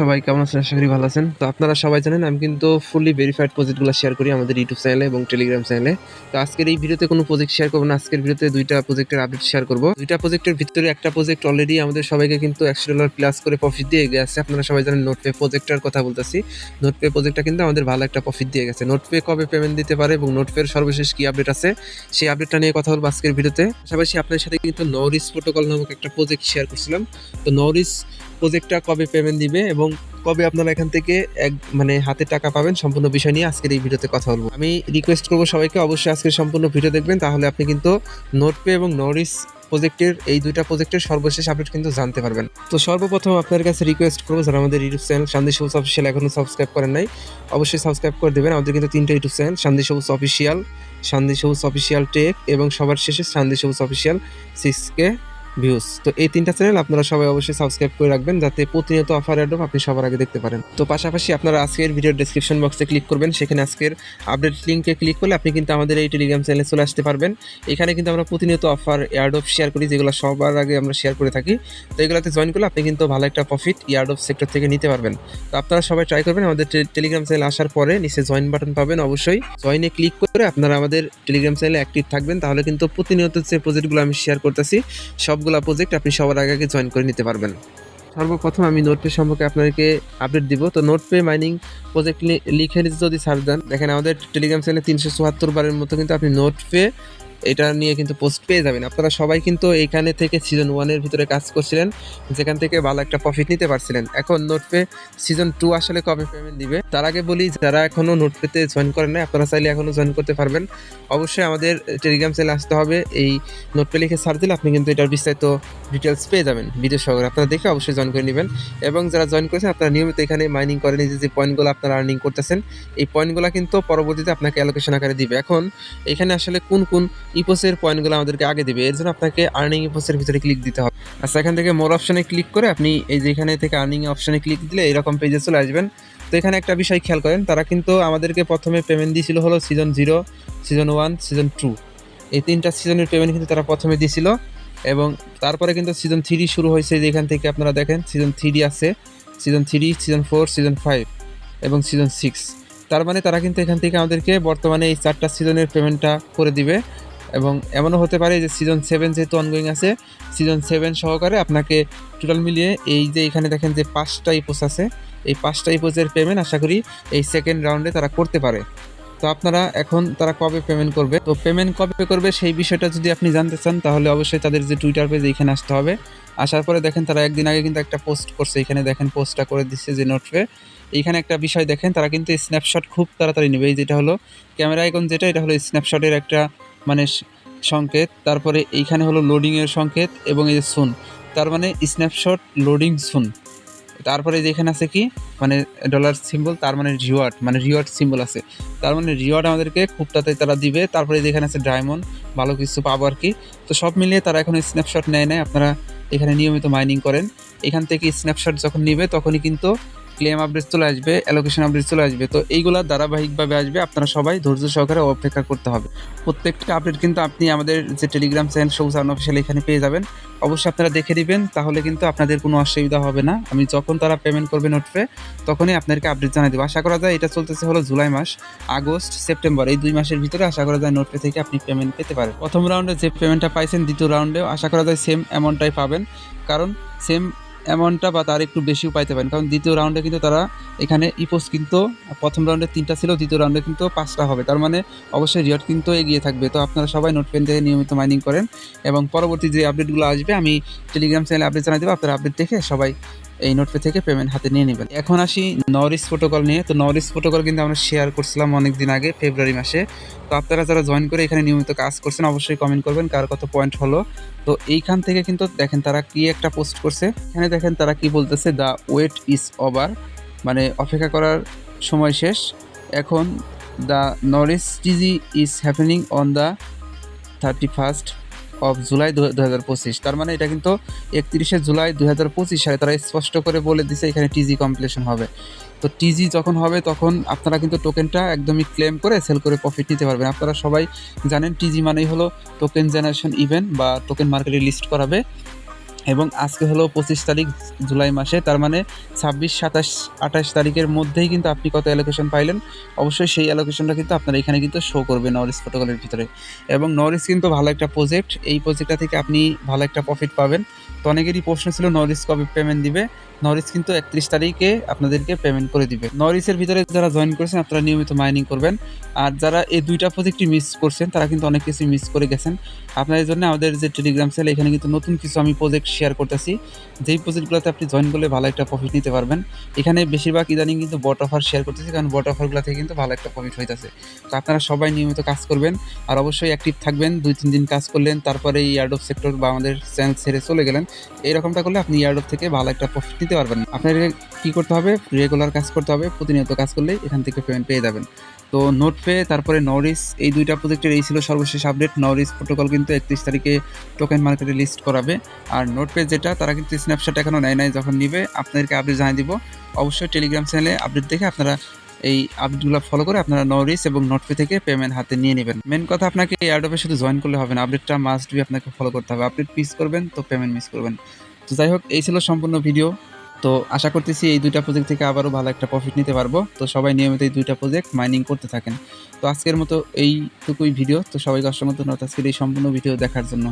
সবাই কেমন আছেন? আশা করি ভালো আছেন। তো আপনারা সবাই জানেন, আমি কিন্তু ফুললি ভেরিফাইড প্রজেক্টগুলো শেয়ার করি আমাদের ইউটিউব চ্যানেলে এবং টেলিগ্রাম চ্যানেলে তো আজকের এই ভিডিওতে কোনো প্রজেক্ট শেয়ার করব না, আজকের ভিডিওতে দুইটা প্রজেক্টের আপডেট শেয়ার করব। দুইটা প্রজেক্টের ভিতরে একটা প্রজেক্ট অলরেডি আমাদের সবাইকে কিন্তু একশো ডলার প্লাস করে প্রফিট দিয়ে গেছে। আপনারা সবাই জানেন নোটপে প্রজেক্টটার কথা বলতেছি। নোটপে প্রজেক্টটা কিন্তু আমাদের ভালো একটা প্রফিট দিয়ে গেছে। নোটপে কবে পেমেন্ট দিতে পারে এবং নোটপের সর্বশেষ কি আপডেট আছে, সেই আপডেটটা নিয়ে কথা বলব আজকের ভিডিওতে। পাশাপাশি আপনার সাথে কিন্তু নরিস প্রোটোকল নামক একটা প্রজেক্ট শেয়ার করছিলাম। তো নরিস প্রজেক্টটা কবে পেমেন্ট দিবে এবং কবে আপনারা এখান থেকে এক মানে হাতে টাকা পাবেন সম্পূর্ণ বিষয় নিয়ে আজকের এই ভিডিওতে কথা বলব। আমি রিকোয়েস্ট করব সবাইকে অবশ্যই আজকের সম্পূর্ণ ভিডিও দেখবেন, তাহলে আপনি কিন্তু নোটপে এবং নরিস প্রজেক্টের এই দুইটা প্রজেক্টের সর্বশেষ আপডেট কিন্তু জানতে পারবেন। তো সর্বপ্রথম আপনার কাছে রিকোয়েস্ট করব, যারা আমাদের ইউটিউব চ্যানেল শান্তি সবুজ অফিসিয়াল এখনও সাবস্ক্রাইব করেন নাই, অবশ্যই সাবস্ক্রাইব করে দেবেন। আমাদের কিন্তু তিনটা ইউটিউব চ্যানেল শান্তি সবুজ অফিসিয়াল শান্তি সবুজ অফিসিয়াল টেক এবং সবার শেষে শান্তি সবুজ অফিসিয়াল সিক্স কে ভিউজ তো এই তিনটা চ্যানেল আপনারা সবাই অবশ্যই সাবস্ক্রাইব করে রাখবেন যাতে প্রতিনিয়ত অফার অ্যাডপ আপনি সবার আগে দেখতে পারেন। তো পাশাপাশি আপনারা আজকের ভিডিও ডেসক্রিপশন বক্সে ক্লিক করবেন, সেখানে আজকের আপডেট লিঙ্কে ক্লিক করলে আপনি কিন্তু আমাদের এই টেলিগ্রাম চ্যানেলে চলে আসতে পারবেন। এখানে কিন্তু আমরা প্রতিনিয়ত অফার এয়ারডপ শেয়ার করি, যেগুলো সবার আগে আমরা শেয়ার করে থাকি। তো এগুলোতে জয়েন করলে আপনি কিন্তু ভালো একটা প্রফিট এয়ারডপ সেক্টর থেকে নিতে পারবেন। তো আপনারা সবাই ট্রাই করবেন, আমাদের টেলিগ্রাম চ্যানেল আসার পরে নিচে জয়েন বাটন পাবেন অবশ্যই। জয়েনে ক্লিক করে আপনারা আমাদের টেলিগ্রাম চ্যানেলে অ্যাক্টিভ থাকবেন, তাহলে কিন্তু প্রতিনিয়ত যে প্রজেক্টগুলো আমি শেয়ার করতেছি, সবগুলা প্রজেক্ট আপনি সবার আগে আগে জয়েন করে নিতে পারবেন। সর্বপ্রথম আমি নোট পে সম্পর্কে আপনাদেরকে আপডেট দিব। তো নোট পে মাইনিং প্রজেক্ট লিখে যদি সার্চ দেন, দেখেন আমাদের টেলিগ্রাম চ্যানেলে তিনশো চুয়াত্তর বারের মতো কিন্তু আপনি নোটপে এটা নিয়ে কিন্তু পোস্ট পেয়ে যাবেন। আপনারা সবাই কিন্তু এইখানে থেকে সিজন ওয়ানের ভিতরে কাজ করছিলেন, যেখান থেকে ভালো একটা প্রফিট নিতে পারছিলেন। এখন নোটপে সিজন টু আসলে কবে পেমেন্ট দিবে? তার আগে বলি, যারা এখনও নোটপেতে জয়েন করেন না আপনারা চাইলে এখনও জয়েন করতে পারবেন। অবশ্যই আমাদের টেলিগ্রাম চ্যানেলে আসতে হবে। এই নোটপে লিখে সার্চ দিলে আপনি কিন্তু এটার বিস্তারিত ডিটেলস পেয়ে যাবেন। ভিডিও সহকারে আপনারা দেখে অবশ্যই জয়েন করে নেবেন। এবং যারা জয়েন করেছেন, আপনারা নিয়মিত এখানে মাইনিং করেন, এই যে যে পয়েন্টগুলো আপনারা আর্নিং করতেছেন, এই পয়েন্টগুলো কিন্তু পরবর্তীতে আপনাকে অ্যালোকেশন আকারে দিবে। এখন এখানে আসলে কোন কোন ইপোসের পয়েন্টগুলো আমাদেরকে আগে দিবে। এর জন্য আপনাকে আর্নিং ইপোসের ভিতরে ক্লিক দিতে হবে। আচ্ছা এখান থেকে মোর অপশানে ক্লিক করে আপনি এই যে এখানে থেকে আর্নিং অপশানে ক্লিক দিলে এরকম পেজে চলে আসবেন। তো এখানে একটা বিষয় খেয়াল করেন, তারা কিন্তু আমাদেরকে প্রথমে পেমেন্ট দিয়েছিল হলো season zero season one season two এই তিনটা সিজনের পেমেন্ট কিন্তু তারা প্রথমে দিয়েছিল এবং তারপরে কিন্তু সিজন থ্রি শুরু হয়েছে যে এখান থেকে আপনারা দেখেন সিজন থ্রি আছে season three season four season five এবং সিজন সিক্স তার মানে তারা কিন্তু এখান থেকে আমাদেরকে বর্তমানে এই চারটা সিজনের পেমেন্টটা করে দিবে। এবং এমনও হতে পারে যে সিজন সেভেন যেহেতু অনগোয়িং আছে সিজন সেভেন সহকারে আপনাকে টোটাল মিলিয়ে এই যে এখানে দেখেন যে পাঁচটা ইপোস আছে, এই পাঁচটা ইপোসের পেমেন্ট আশা করি এই সেকেন্ড রাউন্ডে তারা করতে পারে। তো আপনারা এখন তারা কবে পেমেন্ট করবে? তো পেমেন্ট কবে করবে সেই বিষয়টা যদি আপনি জানতে চান, তাহলে অবশ্যই তাদের যে টুইটার পেজ এখানে আসতে হবে। আসার পরে দেখেন তারা একদিন আগে কিন্তু একটা পোস্ট করছে, এখানে দেখেন পোস্টটা করে দিচ্ছে যে নোটপে এইখানে একটা বিষয় দেখেন, তারা কিন্তু স্ন্যাপশট খুব তাড়াতাড়ি নেবে। এই যেটা হলো ক্যামেরা আইকন যেটা, এটা হলো স্ন্যাপশটের একটা মানে সংকেত, তারপরে এইখানে হলো লোডিংয়ের সংকেত এবং এই যে সুন তার মানে স্ন্যাপশট লোডিং সুন তারপরে যে এখানে আছে কি? মানে ডলার সিম্বল তার মানে রিওয়ার্ড মানে রিওয়ার্ড সিম্বল আছে। তার মানে রিওয়ার্ড আমাদেরকে খুব তাড়াতাড়ি তারা দিবে। তারপরে যেখানে আছে ডায়মন্ড ভালো কিছু পাবো আর কি। তো সব মিলিয়ে তারা এখন স্ন্যাপশট নেয় নেয় আপনারা এখানে নিয়মিত মাইনিং করেন। এখান থেকে স্ন্যাপশট যখন নিবে, তখনই কিন্তু ক্লেম আপডেট চলে আসবে অ্যালোকেশন আপডেট চলে আসবে, তো এইগুলা ধারাবাহিকভাবে আসবে, আপনারা সবাই ধৈর্য সহকারে অপেক্ষা করতে হবে। প্রত্যেকটা আপডেট কিন্তু আপনি আমাদের যে টেলিগ্রাম চ্যানেল সবুজ অফিসিয়াল এখানে পেয়ে যাবেন। অবশ্যই আপনারা দেখে দিবেন, তাহলে কিন্তু আপনাদের কোনো অসুবিধা হবে না। আমি যখন তারা পেমেন্ট করবে নোটপে তখনই আপনাদেরকে আপডেট জানিয়ে দেবো। আশা করা যায় এটা চলতেছে হলো জুলাই মাস, আগস্ট, সেপ্টেম্বর, এই দুই মাসের ভিতরে আশা করা যায় নোটপে থেকে আপনি পেমেন্ট পেতে পারেন। প্রথম রাউন্ডে যে পেমেন্টটা পাইছেন, দ্বিতীয় রাউন্ডেও আশা করা যায় সেম অ্যামাউন্টটাই পাবেন। কারণ সেম অ্যামাউন্টটা বা তার একটু বেশিও পাইতে পারেন। কারণ দ্বিতীয় রাউন্ডে কিন্তু তারা এখানে ইপোস কিন্তু প্রথম রাউন্ডে তিনটা ছিল, দ্বিতীয় রাউন্ডে কিন্তু পাঁচটা হবে। তার মানে অবশ্যই রিওয়ার্ড কিন্তু এগিয়ে থাকবে। তো আপনারা সবাই নোট পেন থেকে নিয়মিত মাইনিং করেন এবং পরবর্তী যে আপডেটগুলো আসবে, আমি টেলিগ্রাম চ্যানেলে আপডেট জানাই দেবো। আপনারা আপডেট দেখে সবাই এই নোট নোটপে থেকে পেমেন্ট হাতে নিয়ে নেবেন। এখন আসি নরিস প্রোটোকল নিয়ে। তো নরিস প্রোটোকল কিন্তু আমরা শেয়ার করছিলাম অনেক দিন আগে ফেব্রুয়ারি মাসে। তো আপনারা যারা জয়েন করে এখানে নিয়মিত কাজ করছেন, অবশ্যই কমেন্ট করবেন কার কত পয়েন্ট হলো। তো এইখান থেকে কিন্তু দেখেন তারা কি একটা পোস্ট করছে। এখানে দেখেন তারা কি বলতেছে দ্য ওয়েট ইজ ওভার মানে অপেক্ষা করার সময় শেষ। এখন the Norris TG is happening on the thirty first of July দু হাজার পঁচিশ। তার মানে এটা কিন্তু একত্রিশে জুলাই দু হাজার পঁচিশ সালে তারা স্পষ্ট করে বলে দিছে এখানে টিজি কমপ্লিশন হবে। তো টিজি যখন হবে তখন আপনারা কিন্তু টোকেনটা একদমই ক্লেম করে সেল করে প্রফিট নিতে পারবেন। আপনারা সবাই জানেন টিজি মানেই হলো টোকেন জেনারেশন ইভেন্ট বা টোকেন মার্কেটে লিস্ট করাবে। এবং আজকে হলো পঁচিশ তারিখ জুলাই মাসে, তার মানে ছাব্বিশ, সাতাশ, আঠাশ তারিখের মধ্যেই কিন্তু আপনি কত অ্যালোকেশন পাইলেন? অবশ্যই সেই অ্যালোকেশনটা কিন্তু আপনার এখানে কিন্তু শো করবে নরিস প্রোটোকলের ভিতরে। এবং নরিস কিন্তু ভালো একটা প্রজেক্ট এই প্রজেক্টটা থেকে আপনি ভালো একটা প্রফিট পাবেন। তো অনেকেরই প্রশ্ন ছিল নরিস কবে পেমেন্ট দিবে? নরিস কিন্তু একত্রিশ তারিখে আপনাদেরকে পেমেন্ট করে দিবে। নরিসের ভিতরে যারা জয়েন করেছেন, আপনারা নিয়মিত মাইনিং করবেন। আর যারা এই দুইটা প্রজেক্টই মিস করছেন, তারা কিন্তু অনেক কিছু মিস করে গেছেন। আপনাদের জন্য আমাদের যে টেলিগ্রাম সেল এখানে কিন্তু নতুন কিছু আমি প্রজেক্ট শেয়ার করতেছি। যেই প্রজেক্টগুলোতে আপনি জয়েন করলে ভালো একটা প্রফিট নিতে পারবেন। এখানে বেশিরভাগ ইদানিং কিন্তু বট অফার শেয়ার করতেছি, কারণ বট অফারগুলো থেকে কিন্তু ভালো একটা প্রফিট হইতেছে। তো আপনারা সবাই নিয়মিত কাজ করবেন, আর অবশ্যই অ্যাক্টিভ থাকবেন, দুই, তিন দিন কাজ করলেন, তারপরে এই ইয়ার্ড অফ সেক্টর বা আমাদের চ্যানেল ছেড়ে চলে গেলেন, এরকমটা করলে আপনি ইয়ার্ড অফ থেকে ভালো একটা প্রফিট নিতে পারবেন। আপনাকে কী করতে হবে? রেগুলার কাজ করতে হবে, প্রতিনিয়ত কাজ করলেই এখান থেকে পেমেন্ট পেয়ে যাবেন। তো নোট পে তারপরে নরিস এই দুইটা প্রজেক্টের এই ছিল সর্বশেষ আপডেট নরিস প্রোটোকল কিন্তু একত্রিশ তারিখে টোকেন মার্কেটে লিস্ট করাবে। আর নোট পে যেটা, তারা কিন্তু স্ন্যাপশট এখনও নেয় নাই, যখন নিবে আপনাদেরকে আপডেট জানিয়ে দিব। অবশ্যই টেলিগ্রাম চ্যানেলে আপডেট দেখে আপনারা এই আপডেটগুলো ফলো করে আপনারা নরিস এবং নোটপে থেকে পেমেন্ট হাতে নিয়ে নেবেন। মেন কথা আপনাকে এয়ারডপে শুধু জয়েন করলে হবে না। আপডেটটা মাস্ট বি আপনাকে ফলো করতে হবে। আপডেট মিস করবেন, তো পেমেন্ট মিস করবেন। তো যাই হোক, এই ছিল সম্পূর্ণ ভিডিও তো আশা করতেছি এই দুইটা প্রজেক্ট থেকে আবারও ভালো একটা প্রফিট নিতে পারব। তো সবাই নিয়মিত এই দুইটা প্রজেক্ট মাইনিং করতে থাকেন। তো আজকের মতো এইটুকুই ভিডিও তো সবাইকে অসংখ্য ধন্যবাদ আজকের এই সম্পূর্ণ ভিডিও দেখার জন্য।